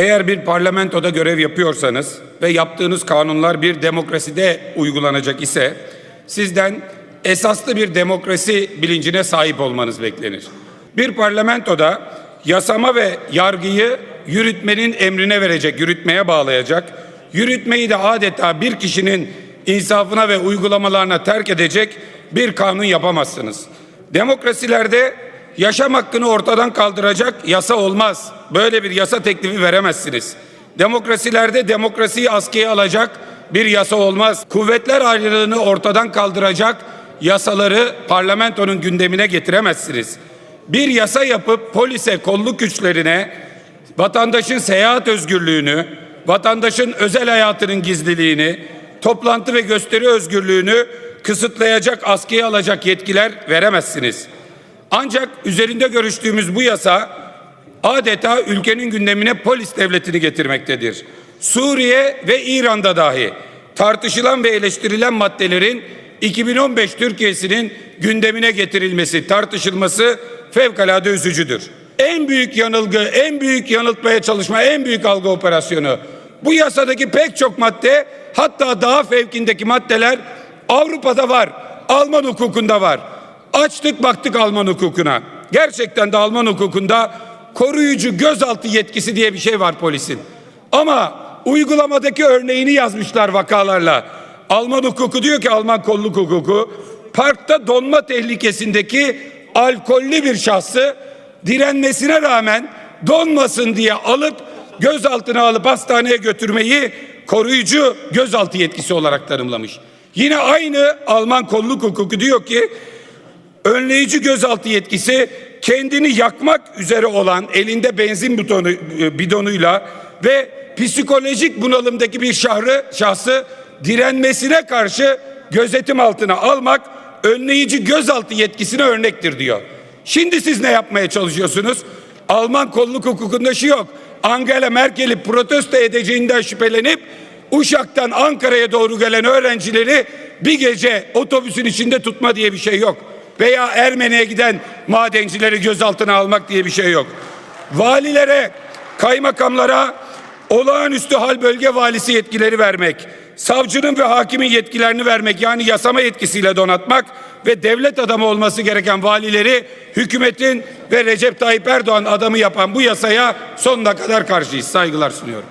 Eğer bir parlamentoda görev yapıyorsanız ve yaptığınız kanunlar bir demokraside uygulanacak ise sizden esaslı bir demokrasi bilincine sahip olmanız beklenir. Bir parlamentoda yasama ve yargıyı yürütmenin emrine verecek, yürütmeye bağlayacak, yürütmeyi de adeta bir kişinin insafına ve uygulamalarına terk edecek bir kanun yapamazsınız. Demokrasilerde yaşam hakkını ortadan kaldıracak yasa olmaz. Böyle bir yasa teklifi veremezsiniz. Demokrasilerde demokrasiyi askıya alacak bir yasa olmaz. Kuvvetler ayrılığını ortadan kaldıracak yasaları parlamentonun gündemine getiremezsiniz. Bir yasa yapıp polise, kolluk güçlerine vatandaşın seyahat özgürlüğünü, vatandaşın özel hayatının gizliliğini, toplantı ve gösteri özgürlüğünü kısıtlayacak, askıya alacak yetkiler veremezsiniz. Ancak üzerinde görüştüğümüz bu yasa adeta ülkenin gündemine polis devletini getirmektedir. Suriye ve İran'da dahi tartışılan ve eleştirilen maddelerin 2015 Türkiye'sinin gündemine getirilmesi, tartışılması fevkalade üzücüdür. En büyük yanılgı, en büyük yanıltmaya çalışma, en büyük algı operasyonu. Bu yasadaki pek çok madde hatta daha fevkindeki maddeler Avrupa'da var, Alman hukukunda var. Açtık baktık Alman hukukuna. Gerçekten de Alman hukukunda koruyucu gözaltı yetkisi diye bir şey var polisin. Ama uygulamadaki örneğini yazmışlar vakalarla. Alman hukuku diyor ki Alman kolluk hukuku parkta donma tehlikesindeki alkollü bir şahsı direnmesine rağmen donmasın diye alıp gözaltına alıp hastaneye götürmeyi koruyucu gözaltı yetkisi olarak tanımlamış. Yine aynı Alman kolluk hukuku diyor ki önleyici gözaltı yetkisi kendini yakmak üzere olan elinde benzin butonu, e, bidonuyla ve psikolojik bunalımdaki bir şahsı, şahsı direnmesine karşı gözetim altına almak önleyici gözaltı yetkisine örnektir diyor. Şimdi siz ne yapmaya çalışıyorsunuz? Alman kolluk hukukunda şu yok. Angela Merkel'i protesto edeceğinden şüphelenip Uşak'tan Ankara'ya doğru gelen öğrencileri bir gece otobüsün içinde tutma diye bir şey yok. Veya Ermeni'ye giden madencileri gözaltına almak diye bir şey yok. Valilere, kaymakamlara olağanüstü hal bölge valisi yetkileri vermek, savcının ve hakimin yetkilerini vermek yani yasama yetkisiyle donatmak ve devlet adamı olması gereken valileri hükümetin ve Recep Tayyip Erdoğan adamı yapan bu yasaya sonuna kadar karşıyız. Saygılar sunuyorum.